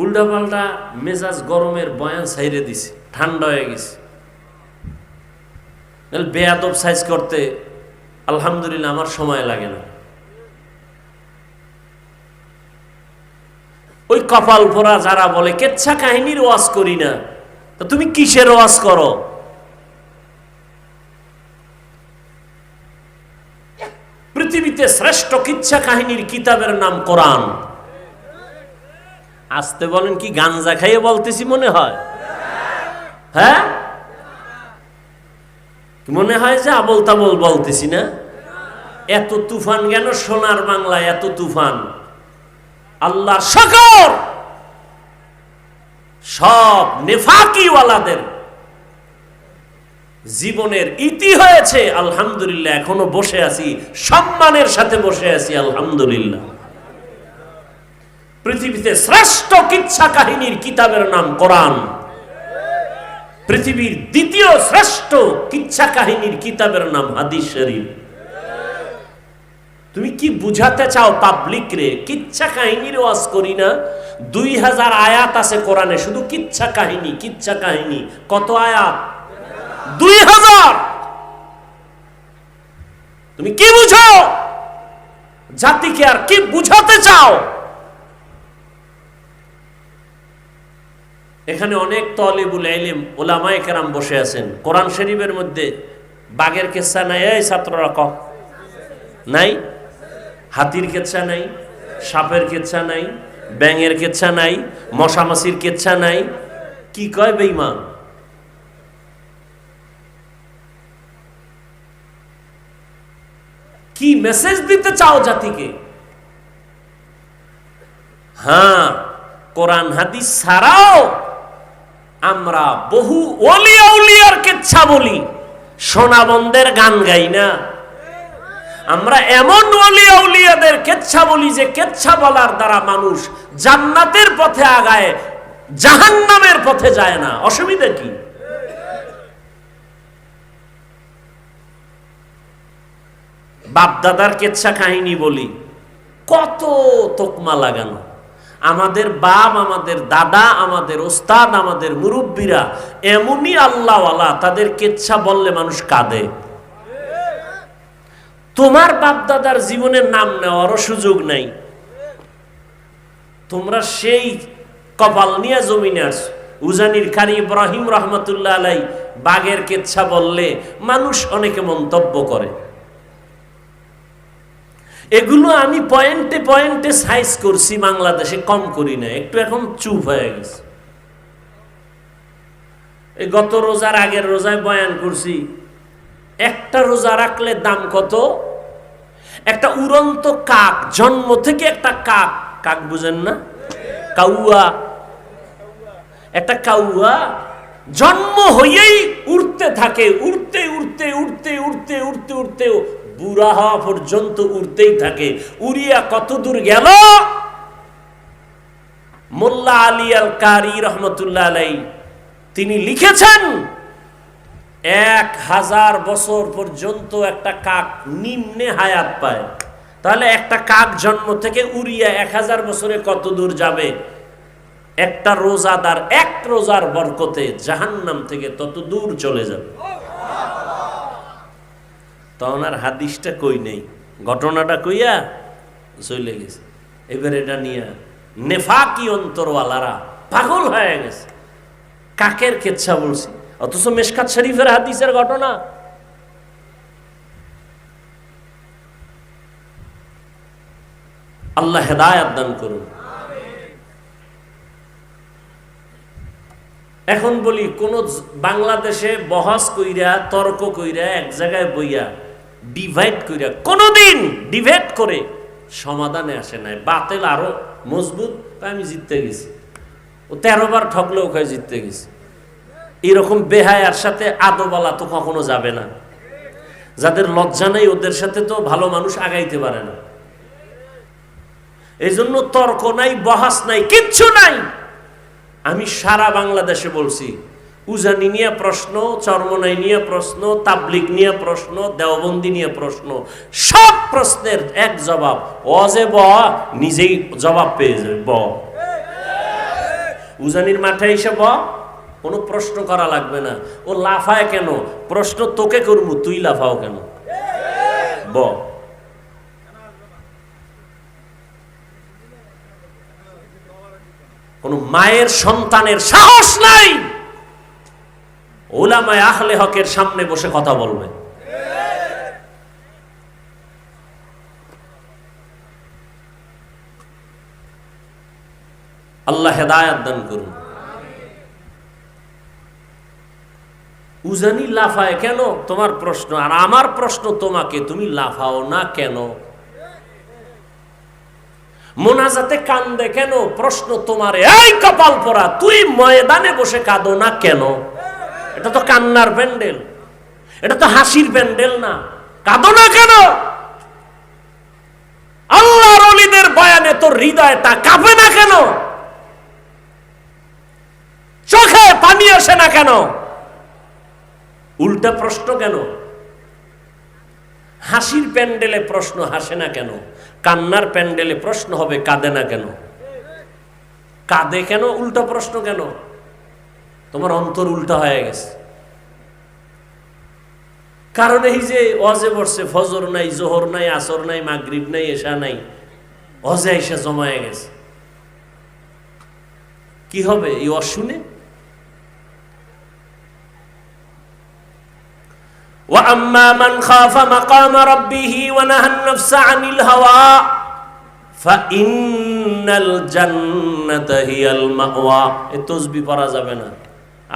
উল্টা পাল্টা মেজাজ গরমের বয়ান সাইরে দিছে, ঠান্ডা হয়ে গেছে। বেয়াদব সাইজ করতে আলহামদুলিল্লাহ আমার সময় লাগে না। ওই কপাল পোড়া যারা বলে, কেচ্ছা কাহিনীর ওয়াজ করি না, তা তুমি কিসের ওয়াজ করো? পৃথিবীতে শ্রেষ্ঠ কিচ্ছা কাহিনীর কিতাবের নাম কোরআন। আসতে বলেন কি গাঞ্জা খাইয়ে বলতেছি মনে হয়? হ্যাঁ? মনে হয় যে আবল তাবল বলতেছি না? এত তুফান কেন সোনার বাংলায় এত তুফান? আল্লাহর শকর! সব নেফাকিওয়ালাদের জীবনের ইতি হয়েছে। আলহামদুলিল্লাহ, এখনও বসে আছি, সম্মানের সাথে বসে আছি, আলহামদুলিল্লাহ। পৃথিবীতে শ্রেষ্ঠ কিচ্ছা কাহিনীর কিতাবের নাম কোরআন। পৃথিবীর দ্বিতীয় শ্রেষ্ঠ কিচ্ছা কাহিনীর কিতাবের নাম হাদিস শরীফ। তুমি কি বুঝাতে চাও পাবলিক রে? কিচ্ছা কাহিনীর ওয়াজ করি না। দুই হাজার আয়াত আছে কোরআনে, শুধু কিচ্ছা কাহিনী কিচ্ছা কাহিনী। কত আয়াত? দুই হাজার! তুমি কি বুঝো? জাতিকে আর কি বুঝাতে চাও? এখানে অনেক তলিবুল এলিম ওলামায়ে কেরাম বসে আছেন। কোরআন শরীফের মধ্যে বাঘের কেচ্ছা নাই, এই ছাত্ররা ক? নাই? হাতির কেচ্ছা নাই, সাপের কেচ্ছা নাই, ব্যাঙের কেচ্ছা নাই মশামাছির কেচ্ছা নাই। কি কয় বেইমান কি মেসেজ দিতে চাও জাতিকে? হ্যাঁ কোরআন, হাদিস ছাড়াও আমরা বহু অলিয়া কেচ্ছা বলি। সোনাবন্দের গান গাই না। আমরা এমন অলিয়া উলিয়াদের কেচ্ছা বলি যে কেচ্ছা বলার দ্বারা মানুষ জান্নাতের পথে আগায়, জাহান্নামের পথে যায় না। অসুবিধা কি? বাপদাদার কেচ্ছা কাহিনী বলি। কত তোকমা লাগানো। আমাদের বাপ, আমাদের দাদা, আমাদের ওস্তাদ, আমাদের মুরব্বীরা এমনই আল্লাহওয়ালা, তাদের কেচ্ছা বললে মানুষ কাঁদে। তোমার বাপ দাদার জীবনের নাম নেওয়ারও সুযোগ নাই। তোমরা সেই কপাল নিয়ে জমিনে আস উজানির খারি ইব্রাহিম রহমতুল্লাহ আলাই বাঘের কেচ্ছা বললে মানুষ অনেকে মন্তব্য করে। এগুলো আমি পয়েন্টে পয়েন্টে সাইজ করছি বাংলাদেশে, কম করি না। একটু এখন চুপ হয়ে গেছে। এই গত রোজার আগের রোজায় বয়ান করছি, একটা রোজা রাখলে দাম কত? একটা উড়ন্ত কাক, জন্ম থেকে একটা কাক কাক বুঝেন না? কাউয়া। একটা কাউয়া জন্ম হইয়েই উড়তে থাকে, উড়তে উড়তে উড়তে উড়তে উড়তে উড়তে বুড়া হওয়া পর্যন্ত উড়তেই থাকে। উড়িয়া কত দূর গেল? মোল্লা আলী আল কারি রহমতুল্লাহ আলাই তিনি লিখেছেন, এক হাজার বছর পর্যন্ত একটা কাক নিম্নে হায়াত পায়। তাহলে একটা কাক জন্ম থেকে উড়িয়া এক হাজার বছরে কত দূর যাবে? একটা রোজাদার এক রোজার বরকতে জাহান্নাম থেকে তত দূর চলে যাবে। তখন আর হাদিসটা কই নেই? ঘটনাটা কইয়া চলে গেছে। এবার এটা নিয়ে নেফাকি অন্তরওয়ালারা পাগল হয়ে গেছে। কাকের কেচ্ছা বলছি? অথচ মেশকাত শরীফের হাদিসের ঘটনা। আল্লাহ হেদায়াত দান করুন। এখন বলি, কোন বাংলাদেশে বহস কইরা, তর্ক কইরা এক জায়গায় বইয়া ডিভাইড কইরা কোনোদিন ডিভাইড করে সমাধানে আসে নাই। বাতেল আরও মজবুত আমি জিততে গেছি। ও তেরো বার ঠকলেও ওখানে জিততে গেছি। এরকম বেহায়ার সাথে আদোবালা তো কখনো যাবে না। যাদের লজ্জা নেই, ওদের সাথে তো ভালো মানুষ আগাইতে পারে না। এই জন্য তর্ক নাই, বহাস নাই, কিচ্ছু নাই। আমি সারা বাংলাদেশে বলছি উজানি নিয়ে প্রশ্ন, চরমনাই নিয়ে প্রশ্ন তাবলিক নিয়ে প্রশ্ন, দেওবন্দি নিয়ে প্রশ্ন, সব প্রশ্নের এক জবাব। অজে ব, নিজেই জবাব পেয়ে যাবে, ব। উজানির মাঠে এসে ব, কোনো প্রশ্ন করা লাগবে না। ও লাফায় কেন? প্রশ্ন তোকে করব, তুই লাফাও কেন? ব। কোন মায়ের সন্তানের সাহস নাই। ওলামায় আহলে হকের সামনে বসে কথা বলবে। আল্লাহ হেদায়াত দান করুন। উজানি লাফায় কেন? তোমার প্রশ্ন, আর আমার প্রশ্ন তোমাকে, তুমি লাফাও না কেন? মোনাজাতে কান্দে কেন? প্রশ্ন তোমার, এই কপাল পরা তুই ময়দানে বসে কাঁদো না কেন? এটা তো কান্নার প্যান্ডেল। এটা তো হাসির প্যান্ডেল না। কাঁদো না কেন? আল্লাহর অলিদের বয়ানে তোর হৃদয়টা কাঁপে না কেন? চোখে পানি আসে না কেন? উল্টা প্রশ্ন কেন? হাসির প্যান্ডেলে প্রশ্ন হাসে না কেন? কান্নার প্যান্ডেলে প্রশ্ন হবে কাঁদে না কেন? কাঁদে কেন? উল্টা প্রশ্ন কেন? তোমার অন্তর উল্টা হয়ে গেছে কারণ এই যে অজে বসছে ফজর নাই জোহর নাই আসর নাই মাগরিব নাই এসা নাই অজে এসে জমায়ে গেছে কি হবে এই অশুনে وأما من خاف مقام ربه ونهى النفس عن الهوى فإن الجنة هي المأوى এ তসবি পড়া যাবে না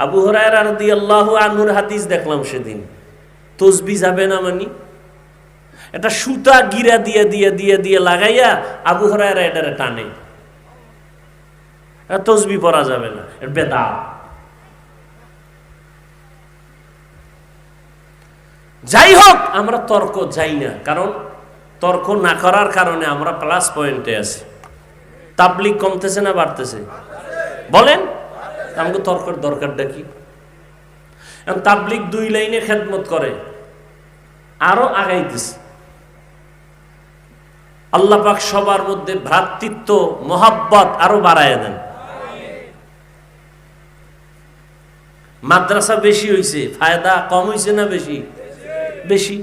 আবু হুরায়রা রাদিয়াল্লাহু আনহুর হাদিস দেখলাম সেদিন। তসবি যাবে না মানি? এটা সুতা গিরা দিয়ে দিয়ে দিয়ে দিয়ে লাগাইয়া আবু হুরায়রা এটারে টানে। তসবি পড়া যাবে না বেদা যাই হোক, আমরা তর্ক যাই না, কারণ তর্ক না করার কারণে আমরা প্লাস পয়েন্টে আছি। তাবলিক কমতেছে না বাড়তেছে? বলেন। আমাকে তর্কের দরকারটা কি? তাবলিক দুই লাইনে খেদমত করে, আরও আগাইতেছে। আল্লাহ পাক সবার মধ্যে ভ্রাতৃত্ব, মোহাব্বত আরও বাড়ায় দেন। মাদ্রাসা বেশি হয়েছে ফায়দা কম হয়েছে না বেশি? বেশি।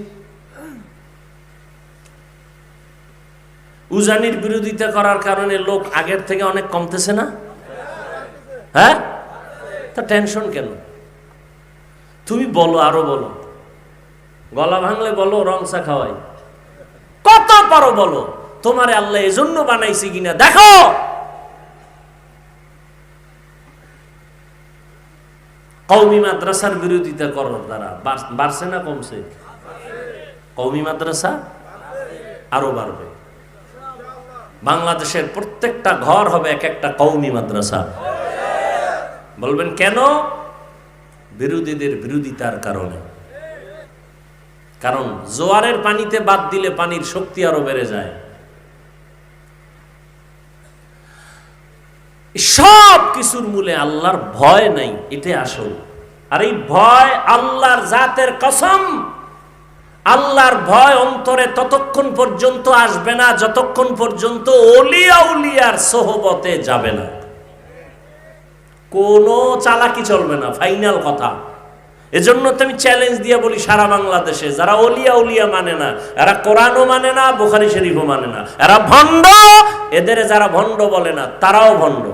উজানির বিরোধিতা করার কারণে লোক আগের থেকে অনেক কমতেছে না? হ্যাঁ? তা টেনশন কেন? তুমি বলো, আরও বলো। গলা ভাঙলে বলো রংসা খাওয়াই। কত পারো বলো, তোমারে আল্লাহ এজন্য বানাইছে কিনা দেখো। কৌমি মাদ্রাসার বিরোধিতা করার দ্বারা বাড়ছে না কমছে? কৌমি মাদ্রাসা আরও বাড়বে। বাংলাদেশের প্রত্যেকটা ঘর হবে এক একটা কৌমি মাদ্রাসা। বলবেন, কেন? বিরোধীদের বিরোধিতার কারণে। কারণ জোয়ারের পানিতে বাদ দিলে পানির শক্তি আরও বেড়ে যায়। সব কিছুর মূলে আল্লাহর ভয় নাই, এটাই আসল। আর এই ভয় আল্লাহর জাতের কসম, আল্লাহর ভয় অন্তরে ততক্ষণ পর্যন্ত আসবে না, যতক্ষণ পর্যন্ত অলিয়া উলিয়ার সোহবতে যাবে না। কোনো চালাকি চলবে না ফাইনাল কথা। এজন্য তো আমি চ্যালেঞ্জ দিয়ে বলি সারা বাংলাদেশে, যারা অলিয়া উলিয়া মানে না, এরা কোরআনও মানে না, বোখারি শরীফও মানে না, এরা ভণ্ড, এদের যারা ভণ্ড বলে না, তারাও ভণ্ড।